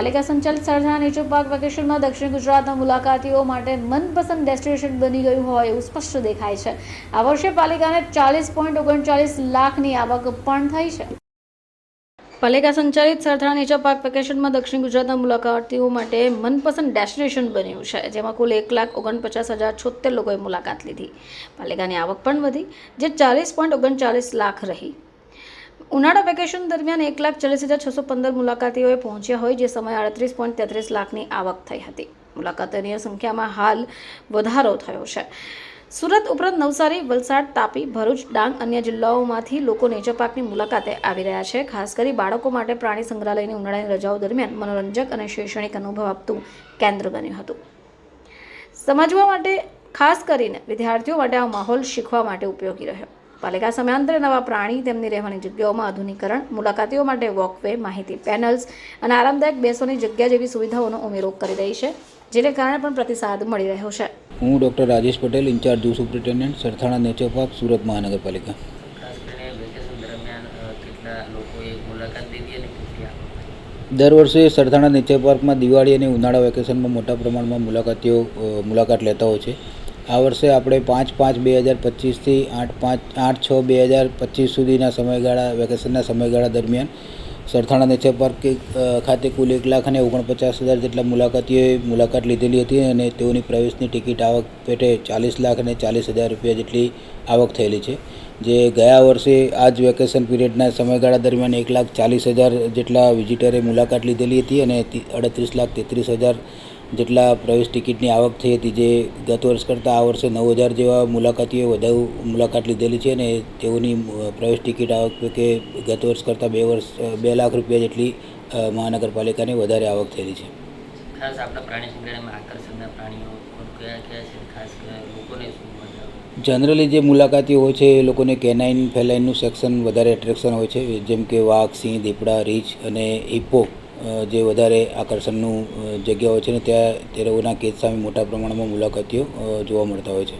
પાલિકા સંચાલિત Sarthana nature park વેકેશનમાં દક્ષિણ ગુજરાતના મુલાકાતીઓ માટે મનપસંદ ડેસ્ટિનેશન બની ગયું હોય એવું સ્પષ્ટ દેખાય છે. આ વર્ષે પાલિકાને ચાલીસ પોઈન્ટ ઓગણચાલીસ લાખની આવક પણ થઈ છે. પાલિકા સંચાલિત સરથાણા નેચર પાર્ક વેકેશનમાં દક્ષિણ ગુજરાતના મુલાકાતીઓ માટે મનપસંદ ડેસ્ટિનેશન બન્યું છે, જેમાં કુલ એક લાખ ઓગણપચાસ હજાર છોતેર લોકોએ મુલાકાત લીધી. પાલિકાની આવક પણ વધી, જે ચાલીસ પોઈન્ટ ઓગણચાલીસ લાખ રહી. ઉનાળા વેકેશન દરમિયાન એક લાખ ચાલીસ હજાર છસો પંદર મુલાકાતીઓએ પહોંચ્યા હોય, જે સમયે આડત્રીસ પોઈન્ટ તેત્રીસ લાખની આવક થઈ હતી. મુલાકાતીઓની સંખ્યામાં હાલ વધારો થયો છે. સુરત ઉપરાંત નવસારી, વલસાડ, તાપી, ભરૂચ, ડાંગ અન્ય જિલ્લાઓમાંથી લોકો નેચર પાર્કની મુલાકાતે આવી રહ્યા છે. ખાસ કરી બાળકો માટે પ્રાણી સંગ્રહાલયની ઉનાળાની રજાઓ દરમિયાન મનોરંજક અને શૈક્ષણિક અનુભવ આપતું કેન્દ્ર બન્યું હતું. સમજવા માટે, ખાસ કરીને વિદ્યાર્થીઓ માટે આ માહોલ શીખવા માટે ઉપયોગી રહ્યો. પાલિકા સમયાંતરે નવા પ્રાણી તેમની રહેવાની જગ્યાઓમાં આધુનિકરણ, મુલાકાતીઓ માટે વોકવે, માહિતી પેનલ્સ અને આરામદાયક બેસવાની જગ્યા જેવી સુવિધાઓનો ઉમેરો કરી રહી છે, જેને કારણે પણ પ્રતિસાદ મળી રહ્યો છે. હું doctor Rajesh Patel, in-charge zoo superintendent, Sarthana nature park, Surat મહાનગરપાલિકા. દર વર્ષે સરથાણા નેચર પાર્કમાં દિવાળી અને ઉનાળા વેકેશનમાં મોટા પ્રમાણમાં મુલાકાતીઓ મુલાકાત લેતા હોય છે. આ વર્ષે આપણે પાંચ પાંચ બે હજાર પચીસથી આઠ પાંચ, આઠ છ બે હજાર પચીસ સુધીના સમયગાળા, વેકેશનના સમયગાળા દરમિયાન સરથાણા નેચર પાર્ક ખાતે કુલ એક લાખ અને ઓગણપચાસ હજાર જેટલા મુલાકાતીઓએ મુલાકાત લીધેલી હતી અને તેઓની પ્રવેશની ટિકિટ આવક પેટે ચાલીસ લાખ અને ચાલીસ હજાર રૂપિયા જેટલી આવક થયેલી છે. જે ગયા વર્ષે આ જ વેકેશન પીરિયડના સમયગાળા દરમિયાન એક લાખ ચાલીસ હજાર જેટલા વિઝિટરે મુલાકાત લીધેલી હતી અને અડત્રીસ લાખ તેત્રીસ હજાર જેટલા પ્રવેશ ટિકિટની આવક થઈ હતી જે ગત વર્ષ કરતાં આ વર્ષે નવ હજાર જેવા મુલાકાતીઓએ વધુ મુલાકાત લીધેલી છે અને તેઓની પ્રવેશ ટિકિટ આવક કે ગત વર્ષ કરતાં બે વર્ષ બે લાખ રૂપિયા જેટલી મહાનગરપાલિકાની વધારે આવક થયેલી છે. ખાસ આપણા પ્રાણી સંગ્રહાલયમાં આકર્ષણના પ્રાણીઓ કયા કયા છે? ખાસ લોકોને શું જનરલી જે મુલાકાતીઓ હોય છે એ લોકોને કેનાઇન ફેલાઇનનું સેક્શન વધારે એટ્રેક્શન હોય છે જેમ કે વાઘ સિંહ દીપડા રીંછ અને અ, જે વધારે આકર્ષણનું જગ્યાઓ છે ને, ત્યાં તે લોકોના કેસ સામે મોટા પ્રમાણમાં મુલાકાતીઓ જોવા મળતા હોય છે.